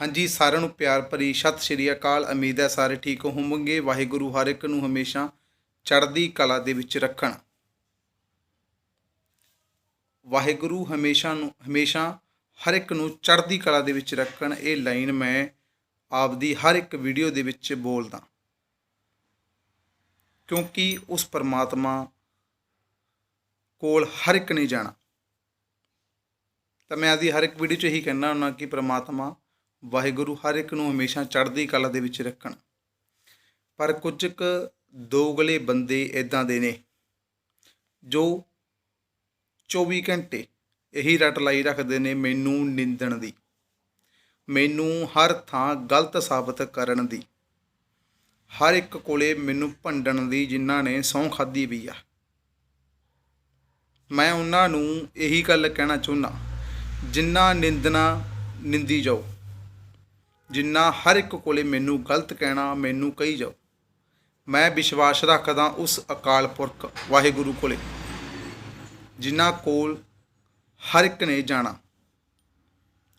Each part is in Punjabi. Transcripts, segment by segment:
ਹਾਂਜੀ, ਸਾਰਿਆਂ ਨੂੰ ਪਿਆਰ ਭਰੀ ਸਤਿ ਸ਼੍ਰੀ ਅਕਾਲ। ਉਮੀਦ ਹੈ ਸਾਰੇ ਠੀਕ ਹੋਵੋਗੇ। ਵਾਹਿਗੁਰੂ ਹਰ ਇੱਕ ਨੂੰ ਹਮੇਸ਼ਾ ਚੜ੍ਹਦੀ ਕਲਾ ਦੇ ਵਿੱਚ ਰੱਖਣ। ਵਾਹਿਗੁਰੂ ਹਮੇਸ਼ਾ ਨੂੰ, ਹਮੇਸ਼ਾ ਹਰ ਇੱਕ ਨੂੰ ਚੜ੍ਹਦੀ ਕਲਾ ਦੇ ਵਿੱਚ ਰੱਖਣ। ਇਹ ਲਾਈਨ ਮੈਂ ਆਪਦੀ ਹਰ ਇੱਕ ਵੀਡੀਓ ਦੇ ਵਿੱਚ ਬੋਲਦਾ। ਕਿਉਂਕਿ ਉਸ ਪਰਮਾਤਮਾ ਕੋਲ ਹਰ ਇੱਕ ਨੇ ਜਾਣਾ। ਤਾਂ ਮੈਂ ਆਦੀ ਹਰ ਇੱਕ ਵੀਡੀਓ 'ਚ ਇਹੀ ਕਹਿਣਾ ਹੁੰਦਾ ਕਿ ਪਰਮਾਤਮਾ ਵਾਹਿਗੁਰੂ ਹਰ ਇੱਕ ਨੂੰ ਹਮੇਸ਼ਾ ਚੜ੍ਹਦੀ ਕਲਾ ਦੇ ਵਿੱਚ ਰੱਖਣ। ਪਰ ਕੁਝ ਕੁ ਦੋਗਲੇ ਬੰਦੇ ਇਦਾਂ ਦੇ ਨੇ, ਜੋ 24 ਘੰਟੇ ਇਹੀ ਰਟ ਲਾਈ ਰੱਖਦੇ ਨੇ ਮੈਨੂੰ ਨਿੰਦਣ ਦੀ, ਮੈਨੂੰ ਹਰ ਥਾਂ ਗਲਤ ਸਾਬਤ ਕਰਨ ਦੀ। ਹਰ ਇੱਕ ਕੋਲੇ ਮੈਨੂੰ ਭੰਡਣ ਦੀ ਜਿਨ੍ਹਾਂ ਨੇ ਸਹੁੰ ਖਾਦੀ ਵੀ ਆ। ਮੈਂ ਉਹਨਾਂ ਨੂੰ ਇਹੀ ਗੱਲ ਕਹਿਣਾ ਚਾਹੁੰਦਾ, ਜਿੰਨਾ ਨਿੰਦਣਾ ਨਿੰਦੀ ਜਾਓ। ਜਿੰਨਾ ਹਰ ਇੱਕ ਕੋਲੇ ਮੈਨੂੰ ਗਲਤ ਕਹਿਣਾ, ਮੈਨੂੰ ਕਹੀ ਜਾਓ। ਮੈਂ ਵਿਸ਼ਵਾਸ ਰੱਖਦਾ ਉਸ ਅਕਾਲ ਪੁਰਖ ਵਾਹਿਗੁਰੂ ਕੋਲੇ ਜਿਨ੍ਹਾਂ ਕੋਲ ਹਰ ਇੱਕ ਨੇ ਜਾਣਾ।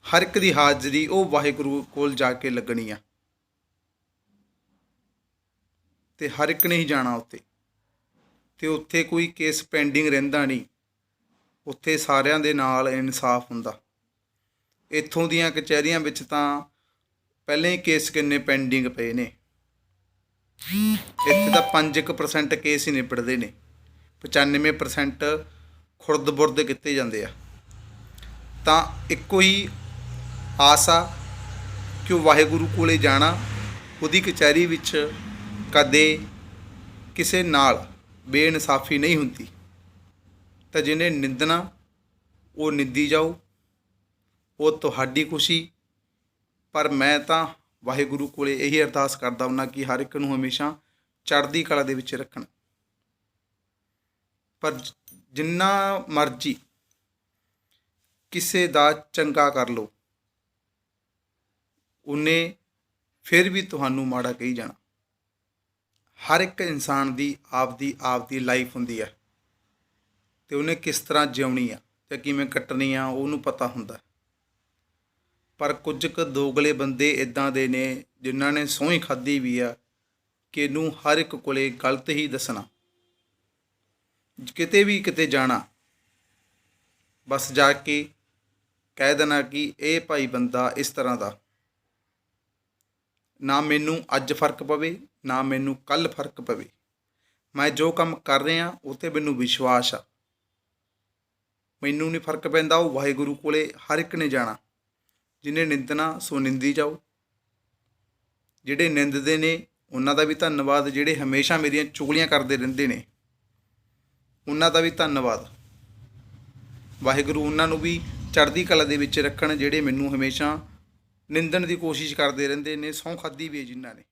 ਹਰ ਇੱਕ ਦੀ ਹਾਜ਼ਰੀ ਉਹ ਵਾਹਿਗੁਰੂ ਕੋਲ ਜਾ ਕੇ ਲੱਗਣੀ ਆ। ਤੇ ਹਰ ਇੱਕ ਨੇ ਹੀ ਜਾਣਾ ਉੱਥੇ। ਤੇ ਉੱਥੇ ਕੋਈ ਕੇਸ ਪੈਂਡਿੰਗ ਰਹਿੰਦਾ ਨਹੀਂ। ਉੱਥੇ ਸਾਰਿਆਂ ਦੇ ਨਾਲ ਇਨਸਾਫ ਹੁੰਦਾ। ਇੱਥੋਂ ਦੀਆਂ ਕਚਹਿਰੀਆਂ ਵਿੱਚ ਤਾਂ ਪਹਿਲਾਂ ਹੀ ਕੇਸ ਕਿੰਨੇ ਪੈਂਡਿੰਗ ਪਏ ਨੇ? ਇੱਥੇ ਤਾਂ 5% ਕੇਸ ਹੀ ਨਿਪਟਦੇ ਨੇ। 95% ਖੁਰਦ-ਬੁਰਦ ਕੀਤੇ ਜਾਂਦੇ ਆ। ਤਾਂ ਇੱਕੋ ਹੀ ਆਸ ਆ ਕਿ ਉਹ ਵਾਹਿਗੁਰੂ ਕੋਲੇ ਜਾਣਾ, ਉਹਦੀ ਕਚਹਿਰੀ ਵਿੱਚ ਕਦੇ ਕਿਸੇ ਨਾਲ ਬੇਇਨਸਾਫੀ ਨਹੀਂ ਹੁੰਦੀ। ਤਾਂ ਜਿਹਨੇ ਨਿੰਦਣਾ, ਉਹ ਨਿੰਦੀ ਜਾਓ ਉਹ ਤੁਹਾਡੀ ਖੁਸ਼ੀ ਪਰ ਮੈਂ ਤਾਂ ਵਾਹਿਗੁਰੂ ਕੋਲੇ ਇਹੀ ਅਰਦਾਸ ਕਰਦਾ ਹੁੰਨਾ ਕਿ ਹਰ ਇੱਕ ਨੂੰ ਹਮੇਸ਼ਾ ਚੜ੍ਹਦੀ ਕਲਾ ਦੇ ਵਿੱਚ ਰੱਖਣ। ਪਰ ਜਿੰਨਾ ਮਰਜ਼ੀ ਕਿਸੇ ਦਾ ਚੰਗਾ ਕਰ ਲੋ ਉਹਨੇ ਫਿਰ ਵੀ ਤੁਹਾਨੂੰ ਮਾੜਾ ਕਹੀ ਜਾਣਾ। ਹਰ ਇੱਕ ਇਨਸਾਨ ਦੀ ਆਪਦੀ ਆਪਦੀ ਲਾਈਫ ਹੁੰਦੀ ਹੈ ਤੇ ਉਹਨੇ ਕਿਸ ਤਰ੍ਹਾਂ ਜਿਉਣੀ ਆ ਤੇ ਕਿਵੇਂ ਕੱਟਣੀ ਆ ਉਹਨੂੰ ਪਤਾ ਹੁੰਦਾ। ਪਰ ਕੁਝ ਕੁ ਦੋਗਲੇ ਬੰਦੇ ਇਦਾਂ ਦੇ ਨੇ ਜਿਨ੍ਹਾਂ ਨੇ ਸੋਹੀ ਖਾਦੀ ਵੀ ਆ ਕਿ ਇਹਨੂੰ ਹਰ ਇੱਕ ਕੋਲੇ ਗਲਤ ਹੀ ਦੱਸਣਾ। ਕਿਤੇ ਵੀ ਕਿਤੇ ਜਾਣਾ। ਬਸ ਜਾ ਕੇ ਕਹਿ ਦੇਣਾ ਕਿ ਇਹ ਭਾਈ ਬੰਦਾ ਇਸ ਤਰ੍ਹਾਂ ਦਾ। ਨਾ ਮੈਨੂੰ ਅੱਜ ਫ਼ਰਕ ਪਵੇ, ਨਾ ਮੈਨੂੰ ਕੱਲ ਫ਼ਰਕ ਪਵੇ। ਮੈਂ ਜੋ ਕੰਮ ਕਰ ਰਿਹਾ, ਉਹ ਤੇ ਮੈਨੂੰ ਵਿਸ਼ਵਾਸ ਆ। ਮੈਨੂੰ ਨਹੀਂ ਫ਼ਰਕ ਪੈਂਦਾ, ਉਹ ਵਾਹਿਗੁਰੂ ਕੋਲੇ ਹਰ ਇੱਕ ਨੇ ਜਾਣਾ। ਜਿਹਨੇ ਨਿੰਦਣਾ, ਸੋ ਨਿੰਦੀ ਜਾਓ। ਜਿਹੜੇ ਨਿੰਦਦੇ ਨੇ, ਉਹਨਾਂ ਦਾ ਵੀ ਧੰਨਵਾਦ। ਜਿਹੜੇ ਹਮੇਸ਼ਾ ਮੇਰੀਆਂ ਚੁਗਲੀਆਂ ਕਰਦੇ ਰਹਿੰਦੇ ਨੇ, ਉਹਨਾਂ ਦਾ ਵੀ ਧੰਨਵਾਦ। ਵਾਹਿਗੁਰੂ ਉਹਨਾਂ ਨੂੰ ਵੀ ਚੜ੍ਹਦੀ ਕਲਾ ਦੇ ਵਿੱਚ ਰੱਖਣ, ਜਿਹੜੇ ਮੈਨੂੰ ਹਮੇਸ਼ਾ ਨਿੰਦਣ ਦੀ ਕੋਸ਼ਿਸ਼ ਕਰਦੇ ਰਹਿੰਦੇ ਨੇ, ਸਹੁੰ ਖਾਦੀ ਵੀ ਹੈ ਜਿਨ੍ਹਾਂ ਨੇ।